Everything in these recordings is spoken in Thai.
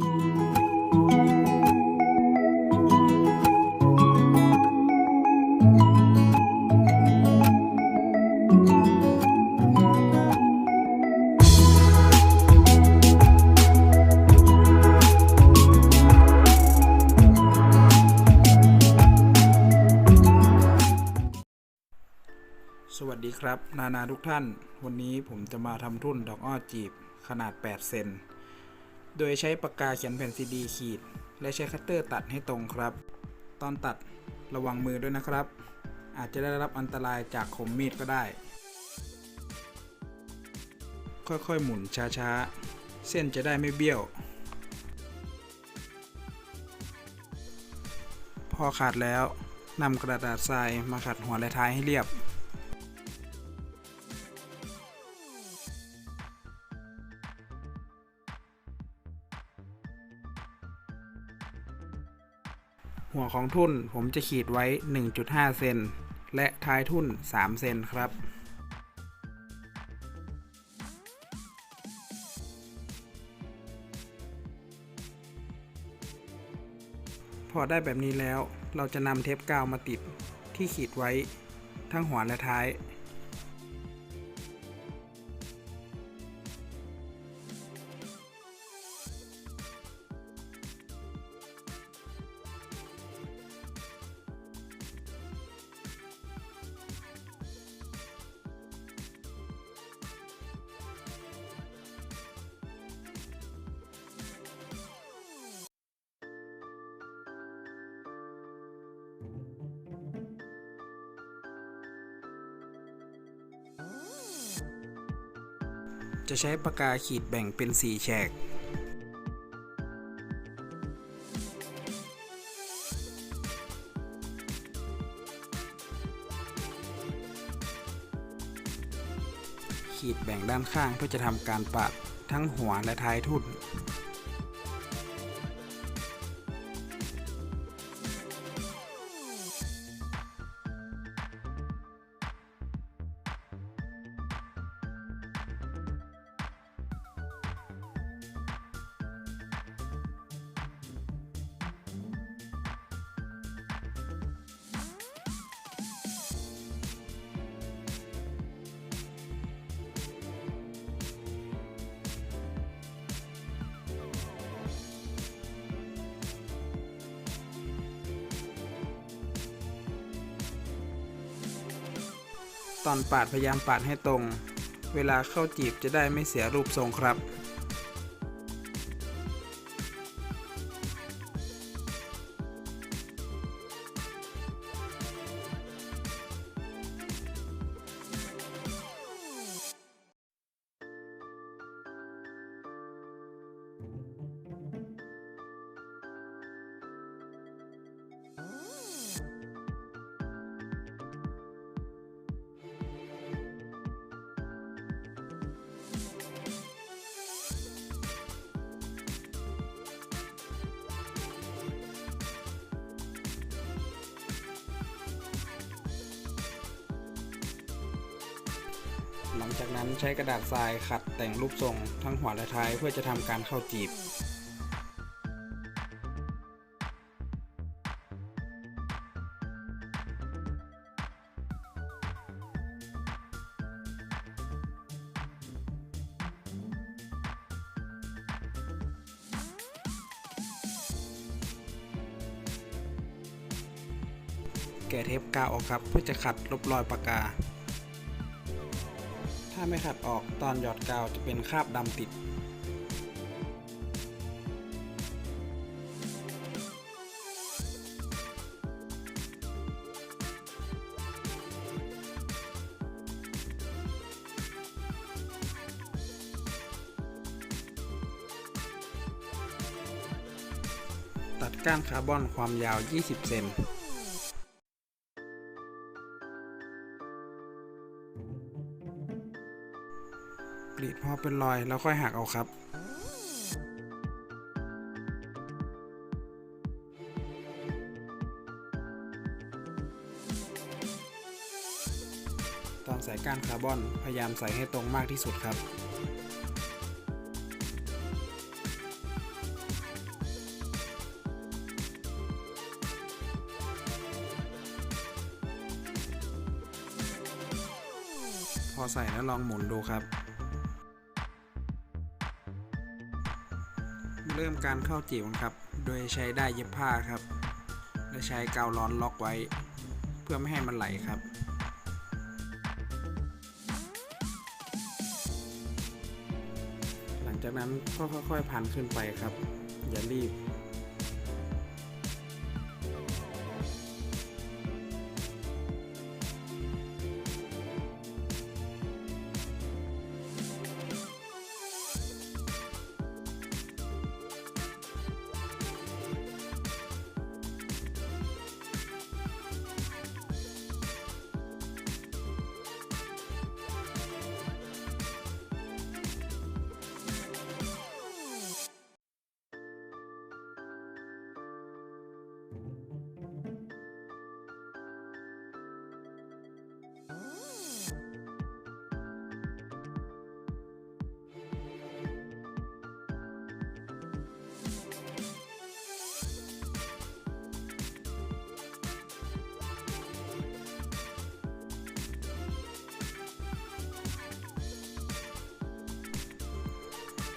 สวัสดีครับ นานาทุกท่าน วันนี้ผมจะมาทำทุ่นดอกอ้อจีบขนาด 8 เซน โดยใช้ปากกาเขียนแผ่นซีดีขีด และใช้คัตเตอร์ตัดให้ตรงครับ ตอนตัดระวังมือด้วยนะครับ อาจจะได้รับอันตรายจากคมมีดก็ได้ ค่อยๆหมุนช้าๆ เส้นจะได้ไม่เบี้ยว พอขาดแล้วนำกระดาษทรายมาขัดหัวและท้ายให้เรียบ หัวของทุ่นผมจะขีดไว้ 1.5 เซนและท้ายทุ่น 3 เซนครับพอได้แบบนี้แล้วเราจะนำเทปกาวมาติดที่ขีดไว้ทั้งหัวและท้าย จะใช้ปากกาขีดแบ่งเป็น 4 แฉก ขีดแบ่งด้านข้างเพื่อจะทำการปาดทั้งหัวและท้ายทุ่น ตอนปาดพยายามปาดให้ตรง เวลาเข้าจีบจะได้ไม่เสียรูปทรงครับ หลังจากนั้นใช้กระดาษทรายขัดแต่งรูปทรงทั้งหัวและท้ายเพื่อจะทำการเข้าจีบแกะเทปกาวออกครับ เพื่อจะขัดลบรอยปากกา ถ้าไม่ขัดออกตอนหยอดกาวจะเป็นคราบดำติด ตัดก้านคาร์บอนความยาว 20 เซน กรีดพอเป็นรอยแล้วค่อยหักเอาครับตอนใส่ก้านคาร์บอนพยายามใส่ให้ตรงมากที่สุดครับ พอใส่แล้วลองหมุนดูครับ เริ่มการเข้าจี๋วครับ โดยใช้ได้เย็บผ้าครับ และใช้กาวร้อนล็อกไว้ เพื่อไม่ให้มันไหลครับหลังจากนั้นก็ค่อยๆพันขึ้นไปครับ อย่ารีบ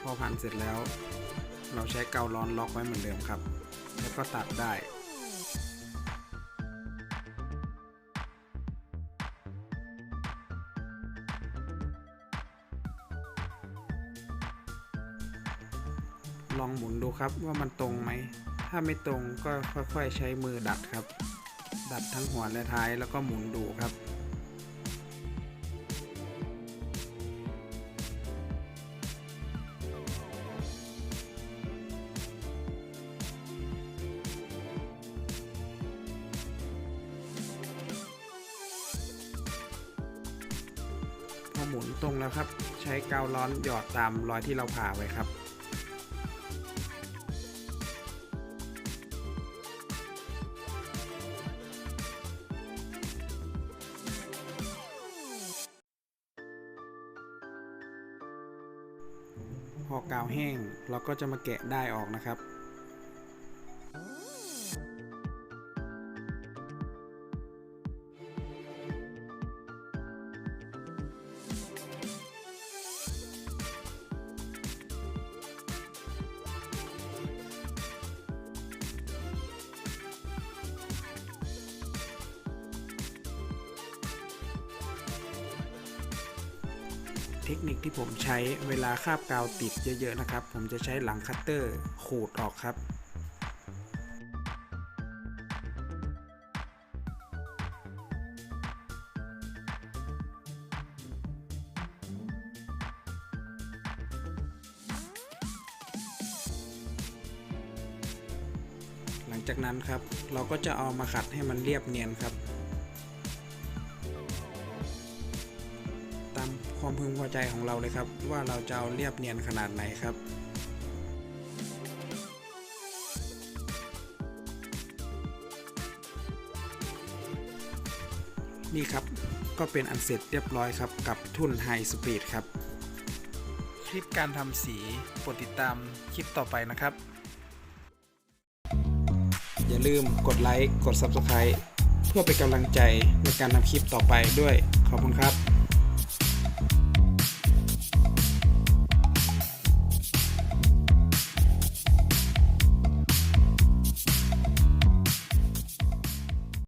พอพันเสร็จแล้ว เราใช้เการ้อนล็อกไว้เหมือนเดิมครับ แล้วก็ตัดได้ลองหมุนดูครับว่ามันตรงไหม ถ้าไม่ตรงก็ค่อยๆใช้มือดัดครับ ดัดทั้งหัวและท้ายแล้วก็หมุนดูครับ หมุนตรงแล้วครับ ใช้กาวร้อนหยอดตามรอยที่เราผ่าไว้ครับพอกาวแห้งเราก็จะมาแกะได้ออกนะครับ ทคนิคที่ผมใช้เวลาคาบกาวติดเยอะๆนะครับ ผมจะใช้หลังคัตเตอร์ขูดออกครับหลังจากนั้นครับ เราก็จะเอามาขัดให้มันเรียบเนียนครับ พึงพอใจของเราเลยครับ ว่าเราจะเอาเรียบเนียนขนาดไหนครับนี่ครับ ก็เป็นอันเสร็จเรียบร้อยครับ กับทุ่นไฮสปีดครับ คลิปการทำสีโปรดติดตามคลิปต่อไปนะครับ อย่าลืมกดไลค์ กด Subscribe เพื่อเป็นกำลังใจในการทำคลิปต่อไปด้วย ขอบคุณครับ